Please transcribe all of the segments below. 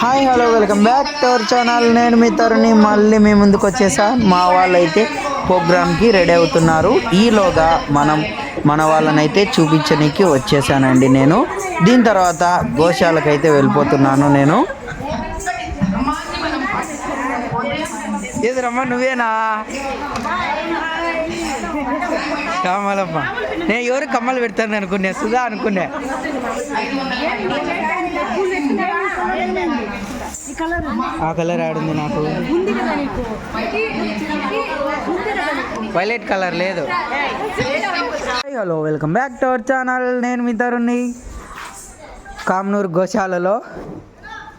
Hi hello welcome back to our channel. నేను మీ తరుణి. మళ్ళీ మీ ముందుకు వచ్చేసా. మా వాళ్ళైతే ప్రోగ్రామ్కి రెడీ అవుతున్నారు. ఈలోగా మనం మన వాళ్ళనైతే చూపించడానికి వచ్చేసానండి నేను. దీని తర్వాత గోశాలకైతే వెళ్ళిపోతున్నాను నేను. ఎదురమ్మా నువ్వేనా? కమలమ్మ. నేను ఎవరు కమ్మలు పెడతాను అనుకున్నా సుధా అనుకున్నా ఆ కలర్ ఆడుంది నాకు. వైలెట్ కలర్ లేదు. Hello welcome back to our channel. నేను మీ తరుణ్ణి. కామ్నూరు గోశాలలో.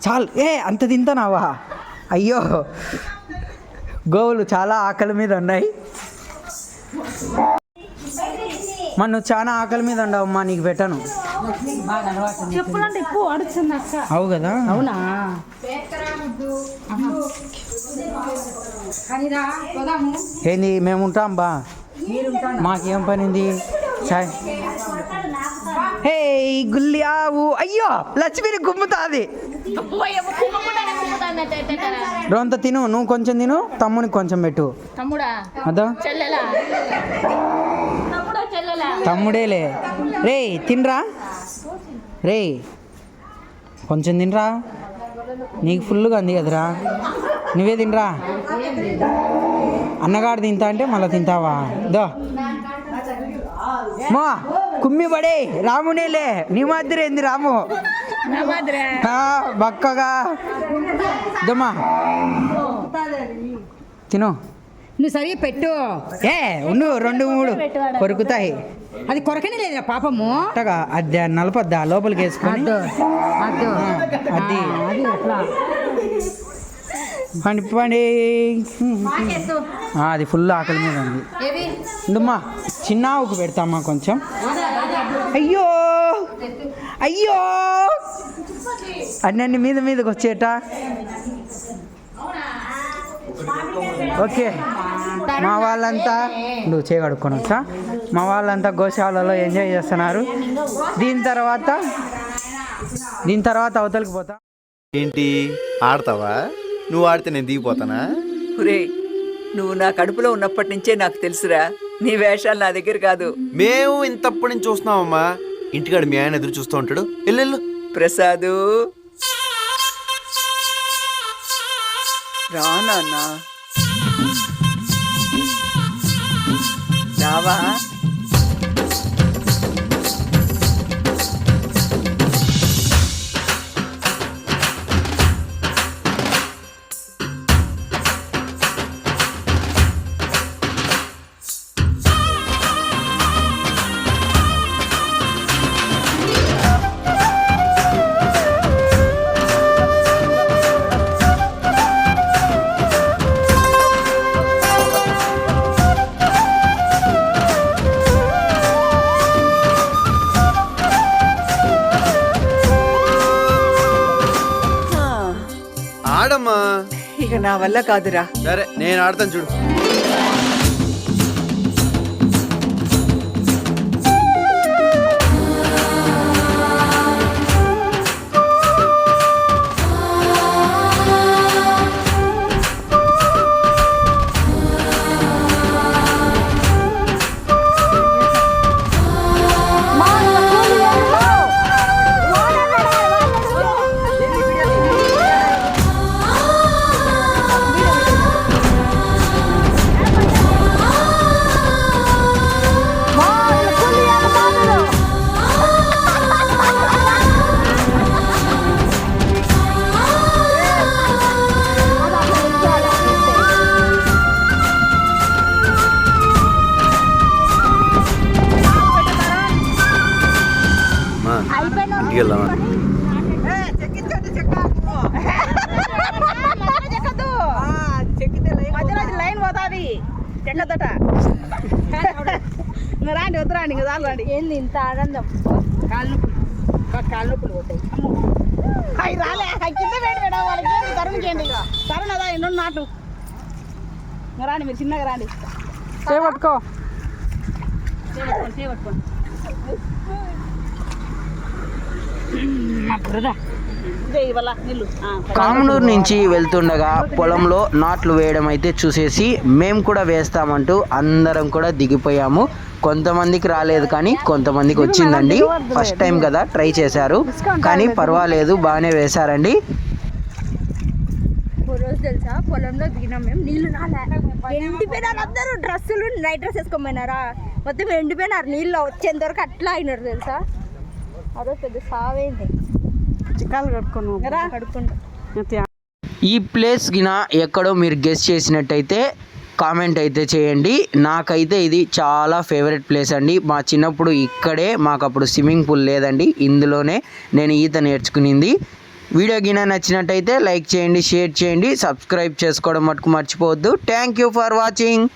చాలు ఏ అంత తింటానావా అయ్యో గోవులు చాలా ఆకలి మీద ఉన్నాయి. మన నువ్వు చాలా ఆకలి మీద ఉండవమ్మా నీకు పెట్టను. చెప్పులంటే ఎక్కువ అడుగుతుంది అక్క. అవు కదా? అవునా? ఏంది మేము ఉంటాం బా. మాకేం పనింది? సాయ్ హే గుల్లి ఆవు. అయ్యో లక్ష్మిని గుమ్ముతాది. రొంత తిను. నువ్వు కొంచెం తిను తమ్మునికి కొంచెం పెట్టు. తమ్ముడా? అదా? తమ్ముడేలే. రే తినరా. రే కొంచెం తినరా. నీకు ఫుల్గా అంది కదరా. నువ్వే తినరా. అన్నగాడు తింటా అంటే మళ్ళీ తింటావా? దో. మా కుమ్మి పడే. రామునేలే. నీ మాదిరి ఏంది రాము? బక్కగా. దమ్మా. తిను. నువ్వు సరిగా పెట్టు. ఏ ఉండు రెండు మూడు కొరుకుతాయి. అది కొరకనే లేదా పాపము? అట్టగా అద్దె నలపద్దా లోపలికి వేసుకొని. అద్దు అద్దు. అది. అది పండి పండి ఆ, అది ఫుల్ ఆకలి మీద ఉంది. ఉండుమ్మా చిన్న ఆవుకు పెడతామా కొంచెం? అయ్యో! అయ్యో! అన్నీ మీద మీదకి వచ్చేట? ఓకే. మా వాళ్ళంతా నువ్వు చేయగడుక్కొని వచ్చా మా వాళ్ళంతా గోశాలలో ఎంజాయ్ చేస్తున్నారు. దీని తర్వాత దీని తర్వాత అవతలికి పోతా. ఏంటి? ఆడతావా? నువ్వు ఆడితే నేను దిగిపోతానా? ఒరే నువ్వు నా కడుపులో ఉన్నప్పటి నుంచే నాకు తెలుసురా. నీ వేషాలు నా దగ్గర కాదు. మేము ఇంతప్పటి నుంచి చూస్తున్నామమ్మా. ఇంటికాడ మీ ఆయన ఎదురు చూస్తూ ఉంటాడు. వెళ్ళు ప్రసాదు. రా నాన్న. ராவா ఆడమ్మా. ఇక నా వల్ల కాదురా. సరే నేను ఆడతాను చూడు. రాండి ఇంకా రాండి ఏంది ఇంత ఆనందం? కాళ్ళు కాళ్ళు నొప్పులు పోతాయి. అవి రాలే అవి కింద వేడి వేడ వాళ్ళకి తరుణ్ చేయండి తరుణ్ అదా ఎన్నో నాటు. రాండి మీరు చిన్నగా రాండి. చేపట్టుకో. చేపట్టుకోండి చేపట్టుకోండి అప్పుడుదా ఇదే ఇవాళ నీళ్ళు ఆ, కామనూరు నుంచి వెళ్తుండగా పొలంలో నాట్లు వేయడం అయితే చూసేసి మేము కూడా వేస్తామంటూ అందరం కూడా దిగిపోయాము. కొంతమందికి రాలేదు కానీ కొంతమందికి వచ్చిందండి. ఫస్ట్ టైం కదా ట్రై చేశారు. కానీ పర్వాలేదు బాగానే వేశారండి. రోజు తెలుసా? పొలంలో దిగినాం మేము. నీళ్ళు రాలే. ఎండిపోయినారు అందరూ. డ్రెస్సులు నైట్ డ్రెస్ వేసుకొని పోయినారా మొత్తం ఎండిపోయినారు. నీళ్ళు వచ్చేంత వరకు అట్లా అయినారు తెలుసా? రోజు పెద్ద సావేంది. చిక్కాలు కడుక్కుంటా. అంతే. ఈ ప్లేస్ గిన ఎక్కడో మీరు గెస్ట్ చేసినట్టయితే కామెంట్ అయితే చేయండి. నాకైతే ఇది చాలా ఫేవరెట్ ప్లేస్ అండి. మా చిన్నప్పుడు ఇక్కడే మాకు అప్పుడు స్విమ్మింగ్ పూల్ లేదండి. ఇందులోనే నేను ఈత నేర్చుకునింది. వీడియో గిన నచ్చినట్టయితే లైక్ చేయండి షేర్ చేయండి సబ్స్క్రైబ్ చేసుకోవడం మటుకు మర్చిపోవద్దు. Thank you for watching